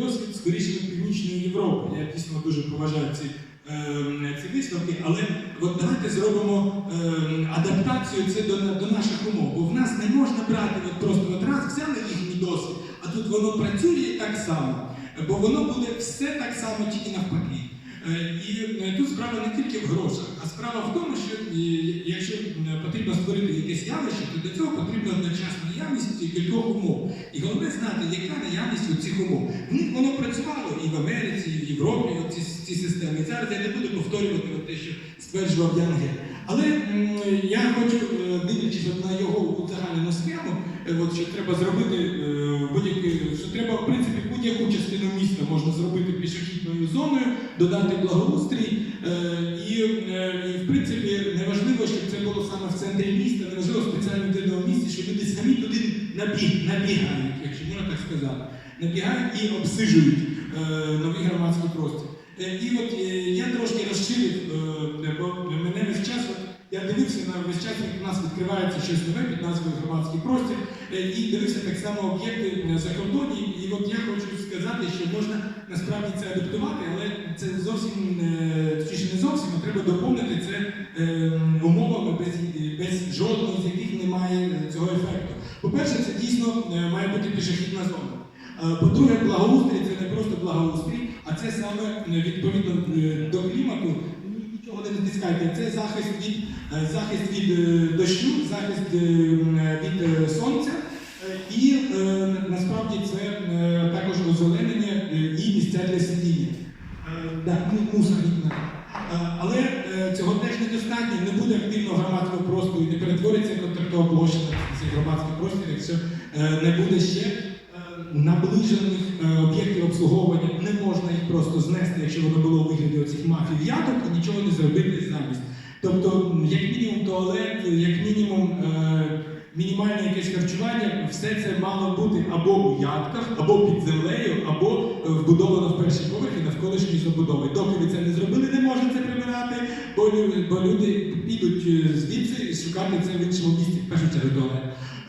досвід скоріше від Північної Європи. Я дійсно дуже поважаю ці, ем, ці висновки, але от давайте зробимо ем, адаптацію це до, до наших умов. Бо в нас не можна брати от просто от раз взяли їхній досвід, а тут воно працює так само. Бо воно буде все так само, тільки навпаки. Е, І е, тут справа не тільки в грошах, а справа в тому, що е, якщо е, потрібно створити якесь явище, то для цього потрібна одночасна наявність кількох умов. І головне знати, яка наявність у цих умов. В них воно працювало і в Америці, і в Європі, ці, ці системи. І зараз я не буду повторювати те, що стверджував Ян Ге. Але я хочу, е, дивлячись на його узагальнену схему, е, от, що треба зробити е, будь-який, що треба, в принципі, будь-яку частину міста можна зробити пішохідною зоною, додати благоустрій. Набігають, якщо можна так сказати. Набігають і обсижують е, новий громадський простір. Е, І от е, я трошки розширив, бо мене весь час, я дивився на весь час, як у нас відкривається щось нове під назвою громадський простір, і дивився так само об'єкти за кордоні. І от я хочу сказати, що можна насправді це адаптувати, але це зовсім точніше не зовсім, а треба доповнити це умовами, без, без жодного з яких немає цього ефекту. По-перше, це дійсно е, має бути пішохідна зона. Е, По-друге, благоустрій це не просто благоустрій, а це саме е, відповідно до клімату. Нічого не натискайте. Це захист від, захист від дощу, захист від сонця. І насправді це також озеленення і місця для сидіння. Да, ну, мусор Але цього теж недостатньо, не буде активного громадського простору і не перетвориться контрактова площа цей громадський простір, якщо е, не буде ще е, наближених е, об'єктів обслуговування. Не можна їх просто знести, якщо воно було у вигляді оцих мафів яток і нічого не зробити замість. Тобто, як мінімум туалет, як мінімум мінімальне якесь харчування, все це мало бути або у ятках, або під землею, або е, вбудовано в перші поверхи навколишньої забудови. Доки ви це не зробили, не можна це прибирати, бо, бо люди підуть е, звідси і шукати це в іншому місці, в першу чергу туалет.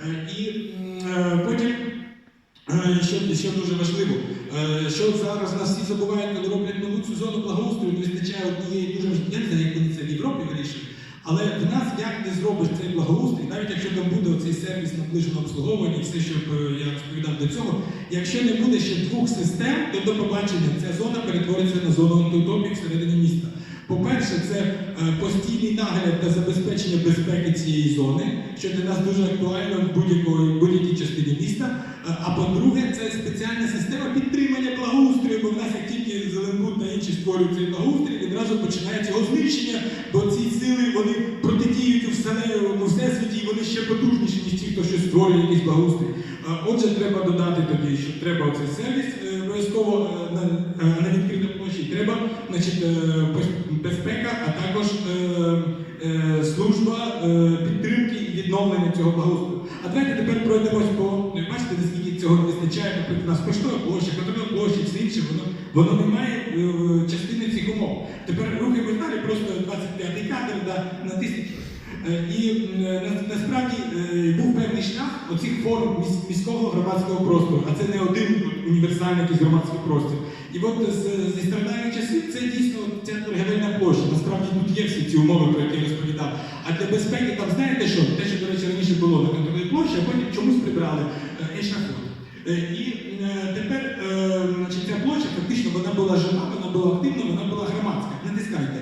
Е, І потім. Що, що дуже важливо, що зараз нас всі забувають, коли роблять нову цю зону благоустрою, не вистачає однієї дуже я як вони це в Європі вирішують, але в нас як не зробиш цей благоустрій, навіть якщо там буде оцей сервіс наближеного обслуговування, все, що е, я розповідав до цього, якщо не буде ще двох систем, то до побачення ця зона перетвориться на зону антиутопії всередині міста. По-перше, це е, постійний нагляд та забезпечення безпеки цієї зони, що для нас дуже актуально в будь-якій частині міста. Е, А по-друге, це спеціальна система підтримання благоустрою, бо в нас як тільки Зеленбуд та інші створюють цей благоустрій, відразу починається його знищення, бо що сервіс е, обов'язково е, на, е, на відкритій площі. Треба значить, безпека, а також служба підтримки і відновлення цього благоустрою. А давайте тепер пройдемось по бачите, наскільки цього не вистачає, наприклад, у нас поштова площа, контрольна площа, все інше, воно, воно не має частини цих умов. Тепер рухаємось далі, просто 25-й кадр да, натисніть. І насправді був певний форм міського громадського простору, а це не один універсальний якийсь громадський простір. І от зі страждання часів це дійсно ця торгівельна площа. Насправді тут є всі ці умови, про які я розповідав. А для безпеки там знаєте що? Те, що, до речі, раніше було на контрольній площі, а потім чомусь прибрали е, ешафот. Е, І е, тепер значить, ця площа фактично вона була жива, вона була активна, вона була громадська. Натискайте.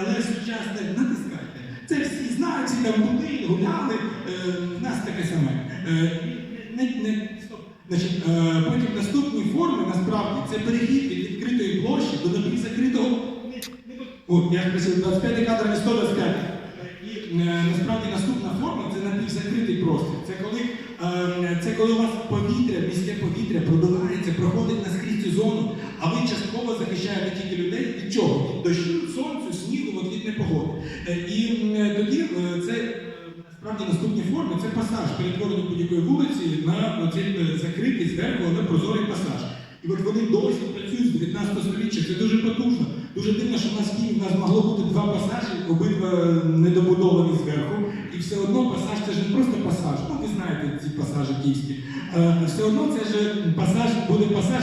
Але сучасне натискайте. Це всі знають, всі там були, гуляли. В нас таке саме. Е, не, не. Значить, е, потім наступні форми насправді це перехід від відкритої площі до напівзакритого. О, я просив 25 кадр, не 125. І е, насправді наступна форма це напівзакритий простір. Це коли, це коли у вас повітря, міське повітря пробивається, проходить наскрізь цю зону, а ви частково захищаєте тільки людей від чого? Від дощу, сонцю, снігу, від непогоди. І тоді це е, насправді наступні форми це пасаж, перетворення будь-якої вулиці на оцей е, закритий зверху, але прозорий пасаж. І от вони досі працюють з 19 століття, це дуже потужно. Дуже дивно, що в нас в Києві в нас могло бути два пасажі, обидва недобудовані зверху. І все одно пасаж це ж не просто пасаж. Ну, ви знаєте ці пасажі київські. Е, Все одно це ж пасаж буде пасаж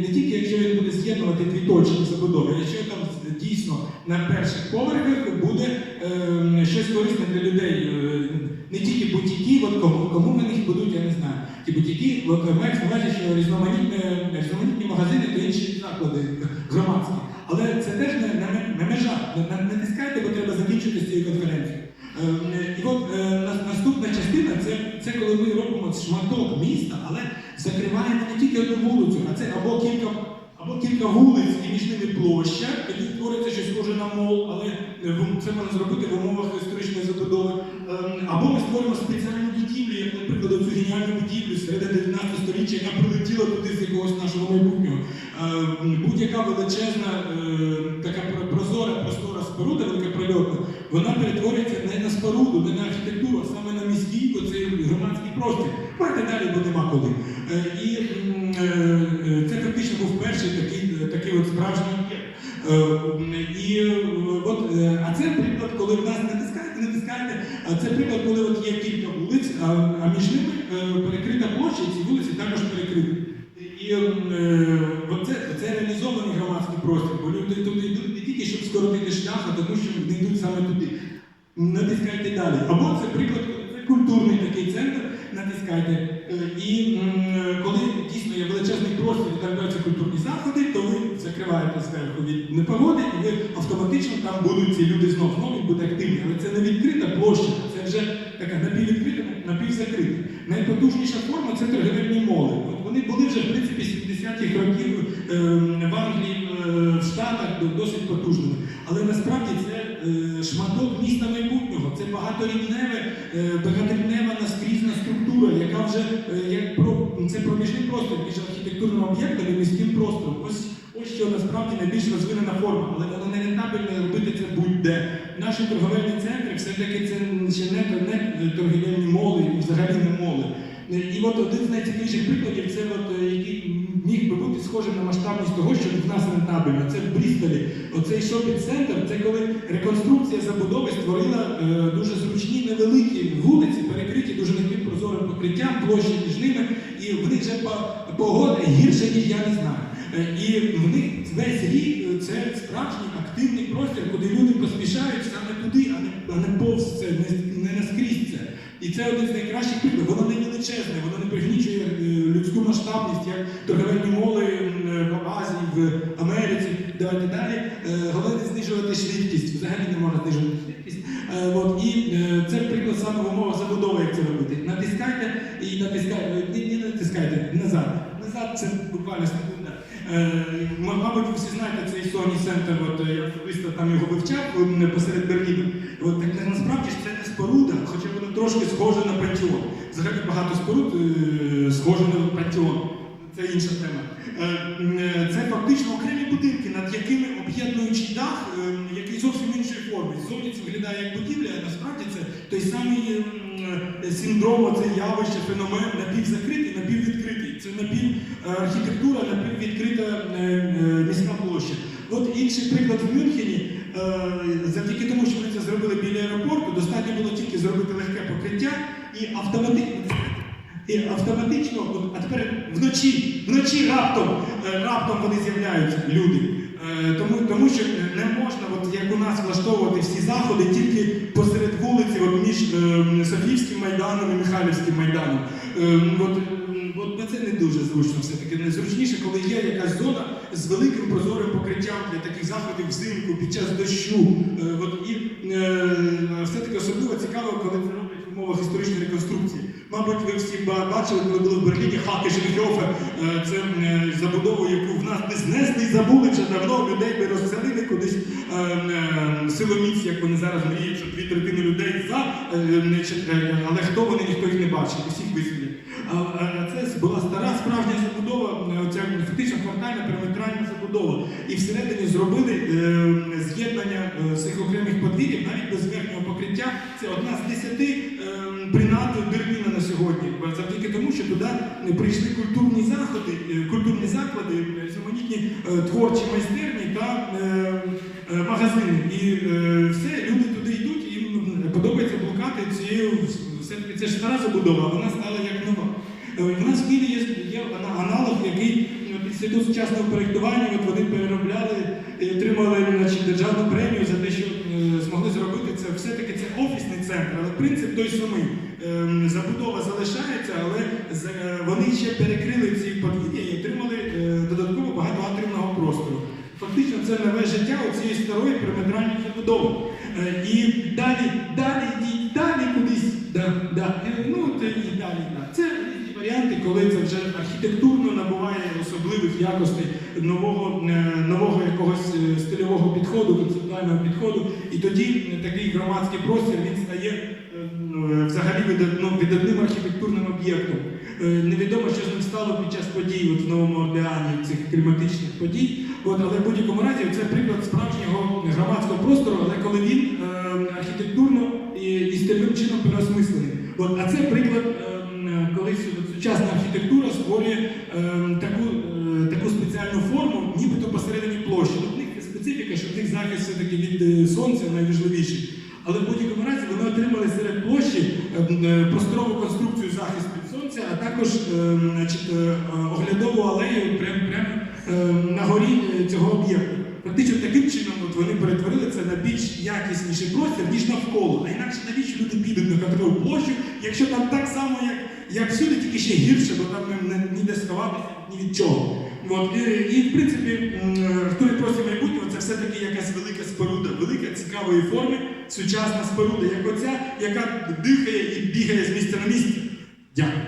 не тільки якщо він буде з'єднувати дві точки забудови, а якщо там дійсно на перших поверхах буде е, щось корисне для людей. Е, бутіки, от кому, кому вони їх будуть, я не знаю. Ті бутіки, от мають на що різноманітні, різноманітні магазини та інші заклади громадські. Але це теж не, не, не межа. Не, не, не тискайте, бо треба закінчити з цією конференцією. Е, І от е, на- наступна частина це, це коли ми робимо шматок міста, але закриваємо не тільки одну вулицю, а це або кілька, або кілька вулиць і між ними площа, тоді створюється щось схоже на мол, але е, це можна зробити в умовах історичної забудови. Ем, Або ми створимо спеціальну будівлю, як, наприклад, цю геніальну будівлю середини 19 століття, яка прилетіла туди з якогось нашого майбутнього. Ем, Будь-яка величезна, е, така прозора, простора споруда, велика прольотна, вона перетворюється не на споруду, не на архітектуру, а саме на міський оцей громадський простір. Давайте далі, бо нема коли. Е, І перший такий, такий от справжній об'єкт. Е, І е, от, е, а це приклад, коли в нас натискаєте, натискаєте, а це приклад, коли от є кілька вулиць, а, а між ними перекрита площа, і ці вулиці також перекриті. І от це, це реалізований громадський простір, бо люди туди йдуть не тільки щоб скоротити шлях, а тому що вони йдуть саме туди. Натискайте далі. Або це приклад, це культурний такий центр, натискайте. І коли є величезний простір, і там культурні заходи, то ви закриваєте зверху від непогоди, і ви автоматично там будуть ці люди знов знову буде активні. Але це не відкрита площа, це вже така напіввідкрита, напівзакрита. Найпотужніша форма це торгівельні моли. От вони були вже в принципі 70-х років е, в Англії, е, в Штатах досить потужними. Але насправді це е, шматок міста майбутнього, це багаторівневе, е, багаторівнева наскрізна структура, яка вже е, як про це проміжний простір між архітектурним об'єктом і міським простором. Ось ось що насправді найбільш розвинена форма, але вона не рентабельно робити це будь-де. Наші торговельні центри все-таки це ще не, не торгівельні моли взагалі не моли. Е, І от один з найцікавіших прикладів, це от, е, який міг би бути схожим на масштабність того, що в нас рентабельно. Це в Брістолі. Оцей шопінг-центр, це коли реконструкція забудови створила е, дуже зручні невеликі вулиці, перекриті дуже легким прозорим покриттям, площі між ними, і в них вже погода гірше, ніж я не знаю. Е, І в них весь рік е, це справжній активний простір, куди люди поспішають саме туди, а не, а не повз це, не, не наскрізь це. І це один з найкращих прикладів. Воно не величезне, воно не пригнічує е, людську масштабність, як торговельні моли в Азії, в Америці. Давайте далі. Головне знижувати швидкість. Взагалі не можна знижувати швидкість. От, і це приклад саме в умовах забудови, як це робити. Натискайте і натискайте. Ні, не натискайте назад. Назад це буквально Мабуть, ви всі знаєте цей Sony Center, от е, я особисто там його вивчав посеред Берліну. От так насправді ж це не споруда, хоча воно трошки схоже на пантеон. Взагалі багато споруд е, схоже на пантеон. Це інша тема. Е, е, Це фактично окремі будинки, над якими об'єднуючий дах, е, який зовсім іншої форми. Зовні це виглядає як будівля, а насправді це той самий е, синдром, це явище, феномен напівзакритий, напіввідкритий. Це напівархітектура, напіввідкрита е, е, міська площа. От інший приклад в Мюнхені. Е, Завдяки тому, що вони це зробили біля аеропорту, достатньо було тільки зробити легке покриття і автоматично. І автоматично, от, а тепер вночі, вночі раптом, е, раптом вони з'являються, люди. Е, Тому, тому що не можна, от, як у нас, влаштовувати всі заходи тільки посеред вулиці, от, між е, Софіївським майданом і Михайлівським майданом. Е, От, дуже зручно все-таки. Найзручніше, коли є якась зона з великим прозорим покриттям для таких заходів взимку, під час дощу. Е, От, і е, все-таки особливо цікаво, коли це роблять в умовах історичної реконструкції. Мабуть, ви всі бачили, коли були в Берліні Хаки Шельхьофе. Е, Це забудову, яку в нас не знесли і забули вже давно. Людей би розселили кудись силоміць, як вони зараз мріють, що дві третини людей за, але хто вони, ніхто їх не бачить, усіх виселять. Це була стара справжня забудова, ця фактично квартальна периметральна забудова. І всередині зробили е, з'єднання е, цих окремих подвір'їв навіть без верхнього покриття. Це одна з десяти е, принад Берліна на сьогодні. Завдяки тому, що туди прийшли культурні заходи, культурні заклади, різноманітні творчі майстерні, та магазини. І все, люди туди йдуть, їм подобається блукати цією все-таки це ж стара забудова, вона стала як нова. Е, У нас в є, є аналог, який е, інститут сучасного проєктування, от вони переробляли і отримали значить, державну премію за те, що е, змогли зробити це. Все-таки це офісний центр, але принцип той самий. Ем, Забудова залишається, але вони ще перекрили ці подвір'я і отримали додатково багатоатрівного простору. Фактично це нове життя у цієї старої периметральної забудови. І далі, далі, йдіть, далі кудись. Да, да. Ну, і далі, да. Це варіанти, коли це вже архітектурно набуває особливих якостей нового, е, нового якогось е, стильового підходу, концептуального підходу. І тоді е, такий громадський простір він стає взагалі ну, видатним архітектурним об'єктом. Невідомо, що з ним стало під час подій от в Новому Орлеані, цих кліматичних подій. От, але в будь-якому разі це приклад справжнього громадського простору, але коли він архітектурно і, стильовим чином переосмислений. От, а це приклад, архітектура створює е, таку, е, таку спеціальну форму, нібито посередині площі. В них специфіка, що в них захист все-таки від е, сонця найважливіший. Але в будь-якому разі вони отримали серед площі е, е, просторову конструкцію захисту від сонця, а також е, значить, е, оглядову алею прямо прямо е, на горі е, цього об'єкту. Фактично таким чином от вони перетворили це на більш якісніший простір, ніж навколо. А інакше навіщо люди підуть на контроль площу, якщо там так само, як, як всюди, тільки ще гірше, бо там не- ніде сховатися ні від чого. От, і, і в принципі, хто простір майбутнього це все-таки якась велика споруда, велика цікавої форми, сучасна споруда, як оця, яка дихає і бігає з місця на місце. Дякую.